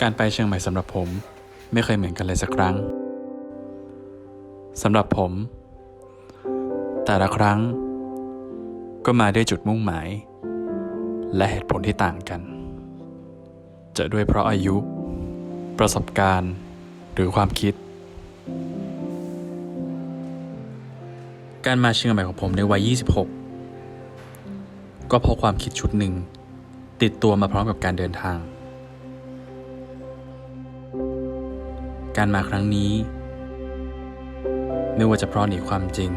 การไปเชียงใหม่สำหรับผมไม่เคยเหมือนกันเลยสักครั้งสำหรับผม แต่ละครั้ง ก็มาด้วยจุดมุ่งหมาย และเหตุผลที่ต่างกัน จะด้วยเพราะอายุ ประสบการณ์ หรือความคิด การมาเชียงใหม่ของผมในวัย 26 ก็เพราะความคิดชุดหนึ่ง ติดตัวมาพร้อมกับการเดินทาง การมาครั้งนี้ ไม่ว่าจะเพราะหนีความจริง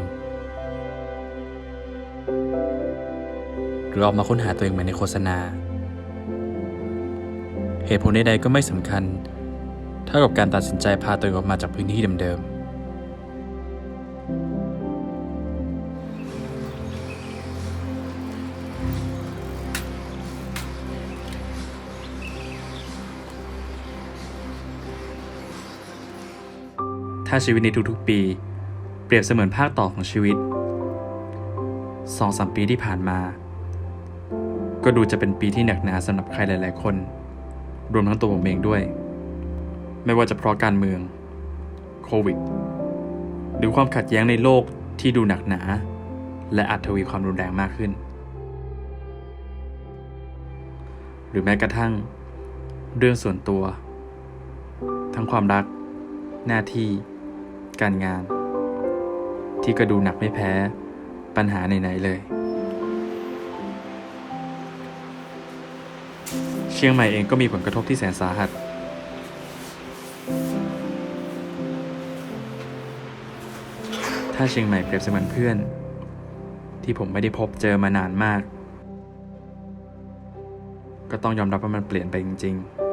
หรือออกมาค้นหาตัวเองเหมือนในโฆษณา เหตุผลใดๆก็ไม่สำคัญ เท่ากับการตัดสินใจพาตัวเองออกมาจากพื้นที่เดิมๆ ถ้าชีวิตในทุกๆปี เปรียบเสมือนภาคต่อของชีวิตสองสามปีที่ผ่านมา ก็ดูจะเป็นปีที่หนักหนาสำหรับใครหลาย ๆ คน รวมทั้งตัวผมเองด้วย ไม่ว่าจะเพราะการเมืองโควิด หรือความขัดแย้งในโลกที่ดูหนักหนา และอาจทวีความรุนแรงมากขึ้น หรือแม้กระทั่ง เรื่องส่วนตัว ทั้งความรัก หน้าที่ การงาน ที่ก็ดูหนักไม่แพ้ปัญหาไหนๆเลย เชียงใหม่เองก็มีผลกระทบที่แสนสาหัส ถ้าเชียงใหม่เปรียบเสมือนเพื่อน ที่ผมไม่ได้พบเจอมานานมาก ก็ต้องยอมรับว่ามันเปลี่ยนไปจริง ๆ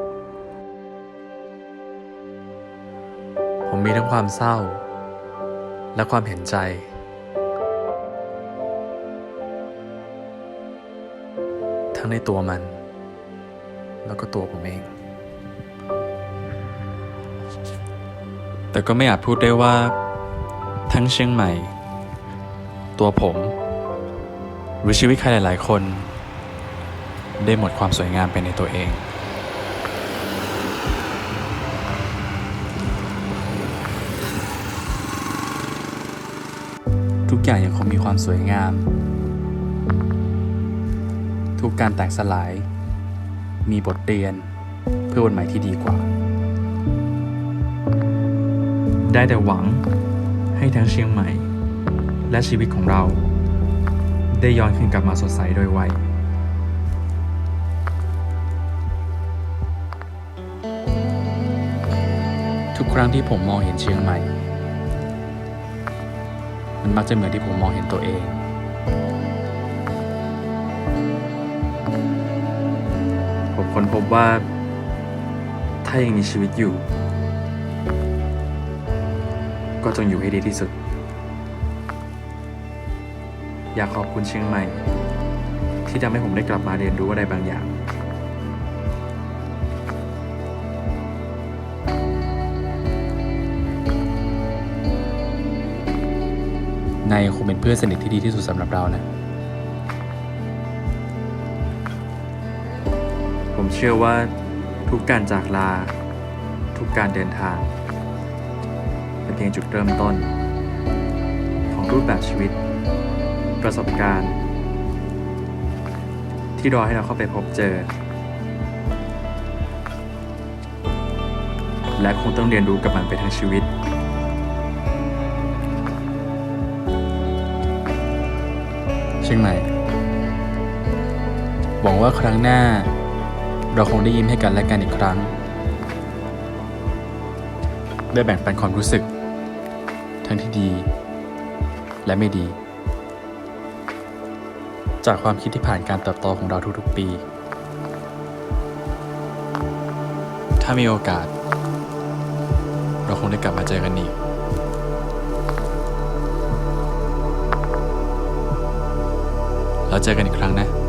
ผมมีทั้งความเศร้า และความเห็นใจ ทั้งในตัวมัน แล้วก็ตัวผมเอง แต่ก็ไม่อาจพูดได้ว่า ทั้งเชียงใหม่ ตัวผม หรือชีวิตใครหลาย ๆ คน ได้หมดความสวยงามไปในตัวเอง ทุกอย่างยังคงมีความสวยงาม ทุกการแตกสลาย มีบทเรียนเพื่อวันใหม่ที่ดีกว่า ได้แต่หวังให้ทั้งเชียงใหม่ และชีวิตของเรา ได้ย้อนคืนกลับมาสดใสโดยไวทุกครั้งที่ผมมองเห็นเชียงใหม่ มันมักจะเหมือนที่ผมมองเห็นตัวเองผมค้นพบว่า ถ้ายังมีชีวิตอยู่ ก็จงอยู่ให้ดีที่สุด อยากขอบคุณเชียงใหม่ ที่ทำให้ผมได้กลับมาเรียนรู้อะไรบางอย่าง นายคงเป็นเพื่อนสนิทที่ดีที่สุดสำหรับเรานะ ผมเชื่อว่าทุกการจากลา ทุกการเดินทาง เป็นเพียงจุดเริ่มต้น ของรูปแบบชีวิต ประสบการณ์ ที่รอให้เราเข้าไปพบเจอ และคงต้องเรียนรู้กับมันไปทั้งชีวิต เชียงใหม่ หวังว่าครั้งหน้า เราคงได้ยิ้มให้กันและกันอีกครั้ง ได้แบ่งปันความรู้สึก ทั้งที่ดี และไม่ดี จากความคิดที่ผ่านการเติบโตของเราทุกๆปี ถ้ามีโอกาส เราคงได้กลับมาเจอกันอีก แล้วเจอกันอีกครั้งนะ